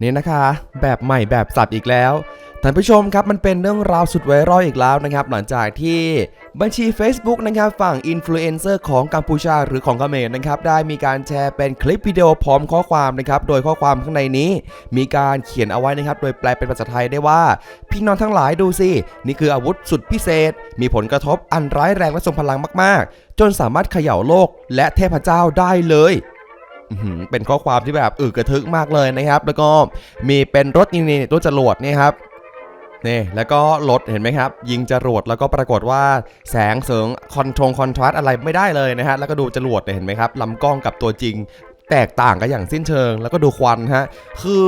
นี่นะคะ แบบใหม่แบบสับอีกแล้วท่านผู้ชมครับมันเป็นเรื่องราวสุดไวรัลอีกแล้วนะครับ หลังจากที่บัญชี Facebook นะครับฝั่งอินฟลูเอนเซอร์ของกัมพูชาหรือของเขมรนะครับได้มีการแชร์เป็นคลิปวิดีโอพร้อมข้อความนะครับโดยข้อความข้างในนี้ มีการเขียนเอาไว้นะครับ โดยแปลเป็นภาษาไทยได้ว่า พี่น้องทั้งหลายดูสิ นี่คืออาวุธสุดพิเศษ มีผลกระทบอันร้ายแรงและทรงพลังมาก ๆ จนสามารถเขย่าโลกและเทพเจ้าได้เลย เป็นข้อความที่แบบอึกกระทึกมากเลยนะครับ แล้วก็มีเป็นรถนี่นี่ตัวจรวดนี่ครับนี่แล้วก็รถเห็นไหมครับ ยิงจรวดแล้วก็ปรากฏว่าแสงเสริงคอนทรงคอนทราสอะไรไม่ได้เลยนะฮะแล้วก็ดูจรวดเห็นไหมครับลำกล้องกับตัวจริง แตกต่างกันอย่างสิ้นเชิง แล้วก็ดูควันฮะคือ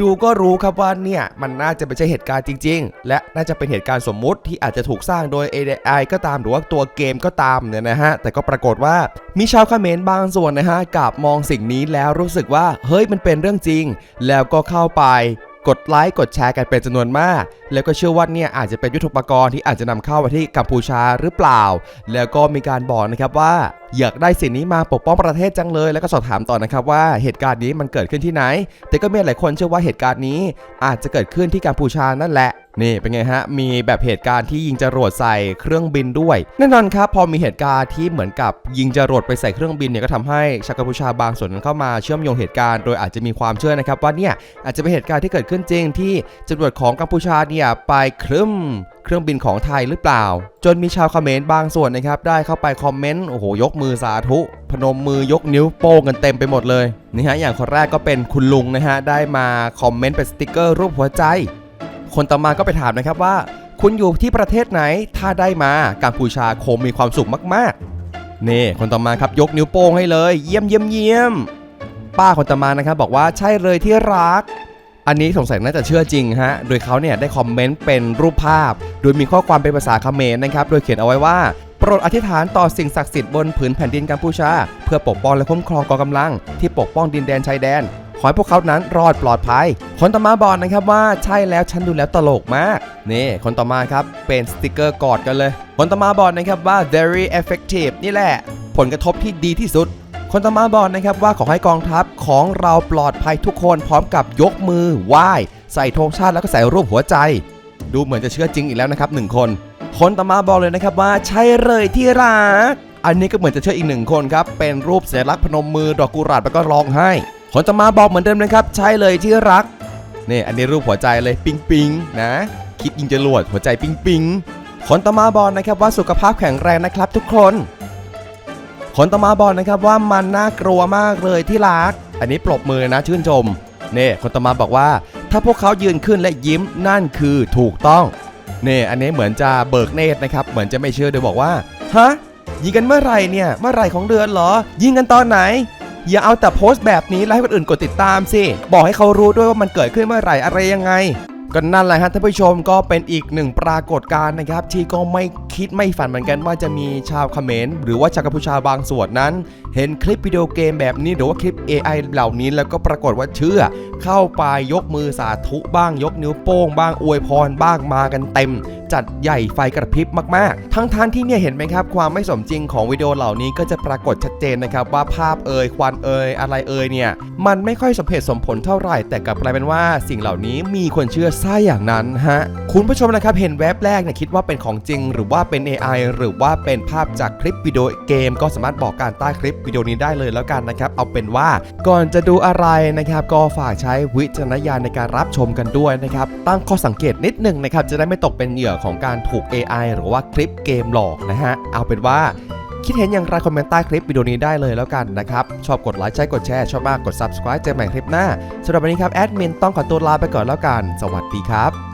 ดูก็รู้ครับว่าเนี่ยมันน่าจะไม่ใช่เหตุการณ์จริง ๆ และน่าจะเป็นเหตุการณ์สมมุติที่อาจจะถูกสร้างโดย AI ก็ตามหรือว่าตัวเกมก็ตามเนี่ยนะฮะ แต่ก็ปรากฏว่ามีชาวเขมรบางส่วนนะฮะกลับมองสิ่งนี้แล้วรู้สึกว่าเฮ้ยมันเป็นเรื่องจริง แล้วก็เข้าไปกดไลค์กดแชร์กันเป็นจำนวนมาก แล้วก็เชื่อว่าเนี่ยอาจจะเป็นยุทธปกรณ์ที่อาจจะนำเข้ามาที่กัมพูชาหรือเปล่า แล้วก็มีการบอกนะครับว่าอยากได้สิ่งนี้มาปกป้องประเทศจังเลย แล้วก็สอบถามต่อนะครับว่าเหตุการณ์นี้มันเกิดขึ้นที่ไหน แต่ก็มีหลายคนเชื่อว่าเหตุการณ์นี้อาจจะเกิดขึ้นที่กัมพูชานั่นแหละนี่เป็นไงฮะ มีแบบเหตุการณ์ที่ยิงจรวดใส่เครื่องบินด้วย แน่นอนครับ พอมีเหตุการณ์ที่เหมือนกับยิงจรวดไปใส่เครื่องบินเนี่ยก็ทำให้ชาวกัมพูชาบางส่วนนั้นเข้ามาเชื่อมโยงเหตุการณ์ โดยอาจจะมีความเชื่อนะครับว่าเนี่ยอาจจะเป็นเหตุการณ์ที่เกิดขึ้นจริงที่จรวดของกัมพูชาเนี่ยไปครึ้มเครื่องบินของไทยหรือเปล่า จนมีชาวเขมรบางส่วนนะครับ ได้เข้าไปคอมเมนต์โอ้โหยกมือสาธุ พนมมือยกนิ้วโป้งกันเต็มไปหมดเลยนี่ฮะอย่างคนแรกก็เป็นคุณลุงนะฮะได้มาคอมเมนต์เป็นสติกเกอร์รูปหัวใจ คนต่อมาก็ไปถามนะครับว่า คุณอยู่ที่ประเทศไหนถ้าได้มากัมพูชาคงมีความสุขมากๆนี่คนต่อมาครับยกนิ้วโป้งให้เลย เยี่ยมเยี่ยมเยี่ยมป้าคนต่อมานะครับบอกว่าใช่เลยที่รัก อันนี้สงสัยน่าจะเชื่อจริงฮะ โดยเขาเนี่ยได้คอมเมนต์เป็นรูปภาพ โดยมีข้อความเป็นภาษาเขมรนะครับ โดยเขียนเอาไว้ว่าโปรดอธิษฐานต่อสิ่งศักดิ์สิทธิ์บนผืนแผ่นดินกัมพูชา เพื่อปกป้องและคุ้มครองกองกำลัง ที่ปกป้องดินแดนชายแดน ขอให้พวกเขานั้นรอดปลอดภัย คนต่อมาบอกนะครับว่าใช่แล้วฉันดูแล้วตลกมากนี่คนต่อมาครับเป็นสติกเกอร์กอดกันเลย คนต่อมาบอกนะครับว่า very effective นี่แหละ ผลกระทบที่ดีที่สุด คนต่อมาบอกนะครับว่าขอให้กองทัพของเราปลอดภัยทุกคนพร้อมกับยกมือไหว้ใส่ธงชาติแล้วก็ใส่รูปหัวใจ ดูเหมือนจะเชื่อจริงอีกแล้วนะครับหนึ่งคน คนต่อมาบอกเลยนะครับว่าใช่เลยที่รัก อันนี้ก็เหมือนจะเชื่ออีกหนึ่งคนครับเป็นรูปสัญลักษณ์พนมมือดอกกุหลาบแล้วก็ร้องไห้ คนต่อมาบอกเหมือนเดิมนะครับใช่เลยที่รักนี่อันนี้รูปหัวใจเลยปิงปิงนะ คิดยิงจรวดหัวใจปิงปิงคนต่อมาบอกนะครับว่าสุขภาพแข็งแรงนะครับทุกคน คนต่อมาบอกนะครับว่ามันน่ากลัวมากเลยที่รัก อันนี้ปรบมือนะชื่นชมเนี่คนต่อมาบอกว่า ถ้าพวกเขายืนขึ้นและยิ้มนั่นคือถูกต้องเนี่อันนี้เหมือนจะเบิกเนตรนะครับเหมือนจะไม่เชื่อโดยบอกว่าฮะยิงกันเมื่อไหร่เนี่ยเมื่อไหร่ของเดือนเหรอ ยิงกันตอนไหน อย่าเอาแต่โพสต์แบบนี้แล้วให้คนอื่นกดติดตามสิบอกให้เขารู้ด้วยว่ามันเกิดขึ้นเมื่อไหร่อะไรยังไงก็นั่นแหละฮะท่านผู้ชมก็เป็นอีกหนึ่งปรากฏการณ์นะครับที่ก็ไม่ คิดไม่ฝันเหมือนกันว่าจะมีชาวเขมรหรือว่าชาวกัมพูชาบางส่วนนั้น เห็นคลิปวิดีโอเกมแบบนี้หรือว่าคลิป AI เหล่านี้แล้วก็ปรากฏว่าเชื่อ เข้าไปยกมือสาธุบ้างยกนิ้วโป้งบ้างอวยพรบ้างมากันเต็ม จัดใหญ่ไฟกระพริบมากๆ ทั้งทานที่เนี่ยเห็นไหมครับ ความไม่สมจริงของวิดีโอเหล่านี้ก็จะปรากฏชัดเจนนะครับว่าภาพเอ่ยควันเอ่ยอะไรเอ่ยเนี่ยมันไม่ค่อยสมเหตุสมผลเท่าไหร่ แต่กลับกลายเป็นว่าสิ่งเหล่านี้มีคนเชื่อซะอย่างนั้นฮะคุณผู้ชมนะครับเห็นแว็บแรกเนี่ยคิดว่าเป็นของจริง หรือว่าเป็น AI หรือว่าเป็นภาพจากคลิปวิดีโอเกม ก็สามารถบอกการใต้คลิปวิดีโอนี้ได้เลยแล้วกันนะครับเอาเป็นว่าก่อนจะดูอะไรนะครับก็ฝากใช้วิจารณญาณในการรับชมกันด้วยนะครับตั้งข้อสังเกตนิดหนึ่งนะครับจะได้ไม่ตกเป็นเหยื่อของการถูก AI หรือว่าคลิปเกมหลอกนะฮะ เอาเป็นว่าคิดเห็นอย่างไรคอมเมนต์ใต้คลิปวิดีโอนี้ได้เลยแล้วกันนะครับ ชอบกดไลค์ใช่กดแชร์ชอบมากกด subscribe เจอกันใหม่คลิปหน้าสำหรับวันนี้ครับแอดมินต้องขอตัวลาไปก่อนแล้วกัน สวัสดีครับ